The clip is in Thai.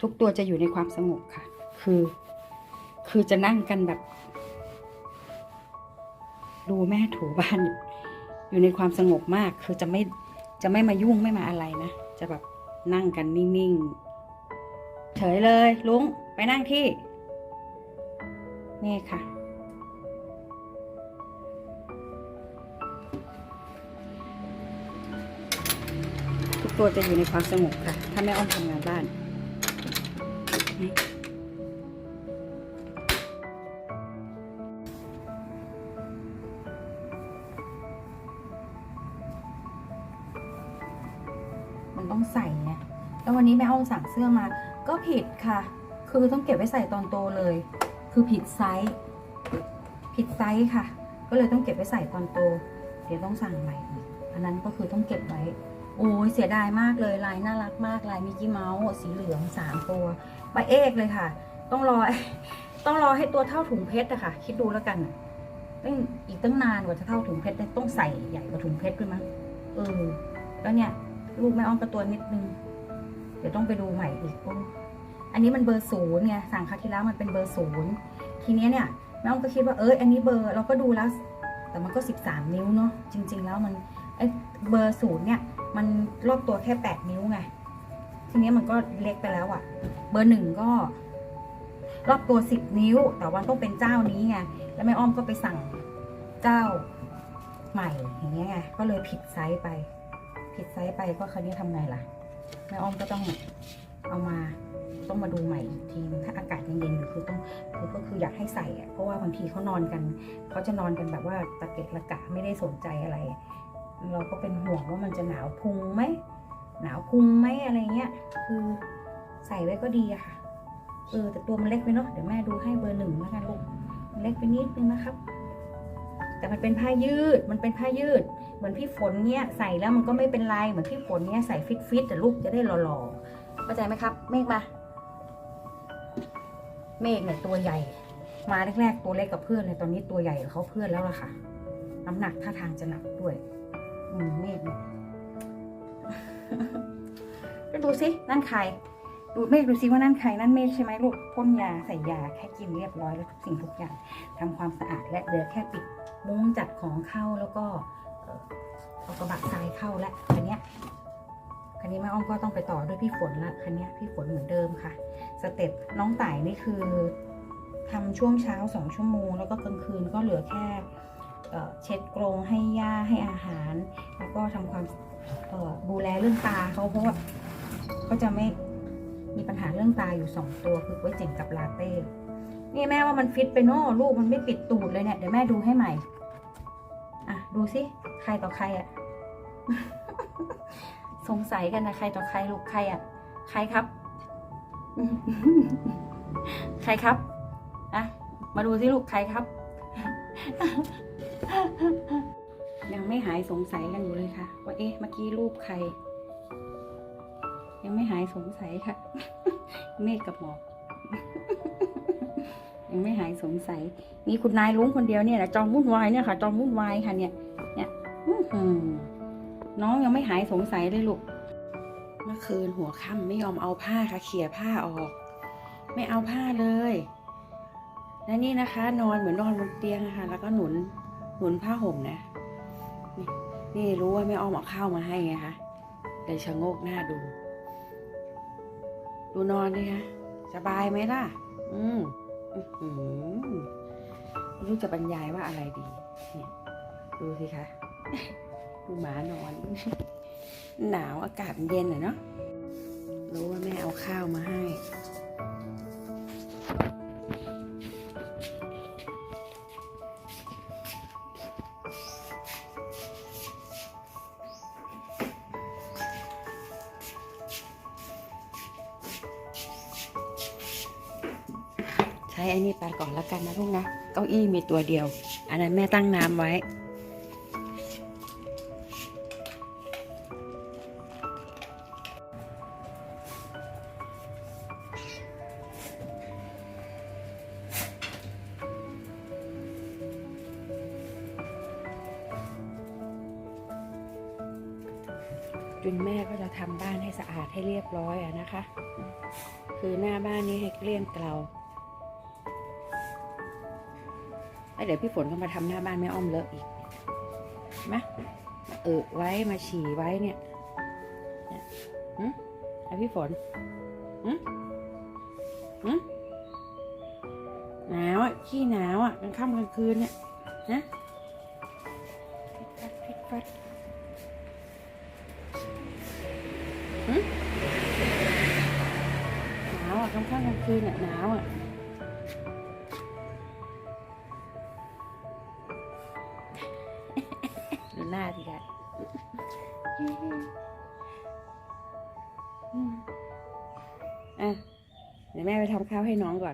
ทุกตัวจะอยู่ในความสงบค่ะ คือ คือจะนั่งกันแบบ ดูแม่ถูบ้านอยู่ในความสงบมาก คือจะไม่จะไม่มายุ่งไม่มาอะไรนะ จะแบบนั่งกันนิ่งๆ เฉยเลย ลุงไปนั่งที่ นี่ค่ะัวจะอยู่ในความสงบค่ะ ถ้าแม่อ้อมทำงานบ้านมันต้องใส่ไงแล้ววันนี้แม่อ้อมสั่งเสื้อมา ก็ผิดค่ะ คือต้องเก็บไว้ใส่ตอนโตเลย คือผิดไซส์ ผิดไซส์ค่ะ ก็เลยต้องเก็บไว้ใส่ตอนโต เดี๋ยวต้องสั่งใหม่อีกอันนั้นก็คือต้องเก็บไว้ โอ้ยเสียดายมากเลยลายน่ารักมากลายมิกกี้เมาส์สีเหลืองสามตัวใบเอกเลยค่ะ ต้องรอต้องรอให้ตัวเท่าถุงเพชรอะค่ะ คิดดูแล้วกันอะต้องอีกตั้งนานกว่าจะเท่าถุงเพชรต้องใส่ใหญ่กว่าถุงเพชรด้วยมั้งเออแล้วเนี่ย ลูกแม่อ้อมกระตัวนิดนึง เดี๋ยวต้องไปดูใหม่อีกโอ้อันนี้มันเบอร์ศูนย์ไงสั่งคราที่แล้วมันเป็นเบอร์ศูนย์ทีเนี้ยเนี่ยแม่อ้อมก็คิดว่าเอออันนี้เบอร์เราก็ดูแล้ว แต่มันก็สิบสามนิ้วเนาะจริง ๆ แล้วมันเบอร์ศูนย์เนี่ย มันรอบตัวแค่แปดนิ้วไงทีเนี้ยมันก็เล็กไปแล้วอะ่ะ เบอร์หนึ่งก็ รอบตัวสิบนิ้ว แต่ว่าต้องเป็นเจ้านี้ไงแล้วแม่อ้อมก็ไปสั่งเจ้าใหม่อย่างเงี้ยไงก็เลยผิดไซส์ไป ผิดไซส์ไปก็คราวนี้ทำไงล่ะแม่อ้อมก็ต้องเอามาต้องมาดูใหม่อีกทีถ้าอากาศเย็นอยู่คือต้องคือก็คืออยากให้ใส่อะเพราะว่าบางทีเขานอนกันเขาจะนอนกันแบบว่าตะเกะระกะไม่ได้สนใจอะไร เราก็เป็นห่วงว่ามันจะหนาวพุงไหมหนาวพุงไหมอะไรเงี้ย คือใส่ไว้ก็ดีอะค่ะเออแต่ตัวมันเล็กไปเนาะเดี๋ยวแม่ดูให้เบอร์หนึ่งแล้วกันลูกเล็กไปนิดนึงนะครับ แต่มันเป็นผ้ายืดมันเป็นผ้ายืด เหมือนพี่ฝนเนี้ยใส่แล้วมันก็ไม่เป็นไรเหมือนพี่ฝนเนี้ยใส่ฟิตฟิตแต่ลูกจะได้หล่อๆเข้าใจไหมครับ เมฆมา เมฆเนี่ยตัวใหญ่ มาแรกๆตัวเล็กกับเพื่อนเลยตอนนี้ตัวใหญ่กับเขาเพื่อนแล้วล่ะค่ะ น้ำหนักท่าทางจะหนักด้วย อืมเมฆก็ดูสินั่นใคร ดูเมฆดูสิว่านั่นใครนั่นเมฆใช่ไหมลูกพ่นยาใส่ยาแค่กินเรียบร้อยแล้วทุกสิ่งทุกอย่างทำความสะอาดและเหลือแค่ปิดมุ้งจัดของเข้าแล้วก็เอากระบะทรายเข้าและคันนี้คันนี้แม่อ้อมก็ต้องไปต่อด้วยพี่ฝนละคันนี้พี่ฝนเหมือนเดิมค่ะ สเต็ปน้องต่ายนี่คือทำช่วงเช้าสองชั่วโมง แล้วก็กลางคืนก็เหลือแค่ เช็ดกรงให้หญ้าให้อาหาร แล้วก็ทำความดูแลเรื่องตาเขาเพราะว่าเขาจะไม่มีปัญหาเรื่องตาอยู่สองตัวคือก๋วยเจ๋งกับลาเต้นี่แม่ว่ามันฟิตไปเนาะลูกมันไม่ปิดตูดเลยเนี่ยเดี๋ยวแม่ดูให้ใหม่ อะดูสิใครต่อใครอะสงสัยกันนะใครต่อใครลูกใครอะใครครับ ใครครับอะมาดูสิลูกใครครับ ยังไม่หายสงสัยกันอยู่เลยค่ะ ว่าเอ๊ะเมื่อกี้รูปใคร ยังไม่หายสงสัยค่ะ เมฆกับหมอกยังไม่หายสงสัย มีคุณนายลุงคนเดียวเนี่ยแหละจอมวุ่นวายเนี่ยค่ะ จอมวุ่นวายค่ะเนี่ย เนี่ยน้องยังไม่หายสงสัยเลยลูกเมื่อคืนหัวค่ำไม่ยอมเอาผ้าค่ะเขี่ยผ้าออก ไม่เอาผ้าเลยและนี่นะคะ นอนเหมือนนอนบนเตียงค่ะ แล้วก็หนุน หนุนผ้าห่มนะ นี่นี่รู้ว่าไม่อ้อมเอาข้าวมาให้ไงคะเลยชะโงกหน้าดู ดูนอนดิคะสบายไหมล่ะ อืมอือหือไม่รู้จะบรรยายว่าอะไรดีเนี่ยดูสิคะดูหมานอน หนาวอากาศเย็นเหรอเนาะรู้ว่าแม่เอาข้าวมาให้ ใช้อันนี้ไปก่อนแล้วกันนะลูกนะ เก้าอี้มีตัวเดียว อันนั้นแม่ตั้งน้ำไว้ จุนแม่ก็จะทำบ้านให้สะอาดให้เรียบร้อยอะนะคะ คือหน้าบ้านนี้ให้เกลี้ยงเกลา แล้วเดี๋ยวพี่ฝนก็มาทำหน้าบ้านแม่อ้อมเลอะอีกนไหมาเออไว้มาฉี่ไว้เนี่ยเนี่ยหืมไอะพี่ฝนหืมหืมหนาวอะขี้หนาวอะกลางค่ำกลางคืนเนี่ยนะพิดฟัดพิดฟัดหืมหนาวอะกลางค่ำกลางคืนอะหนาวอะ หน้าสิคะอะเดี๋ยวแม่ไปทำข้าวให้น้องก่อน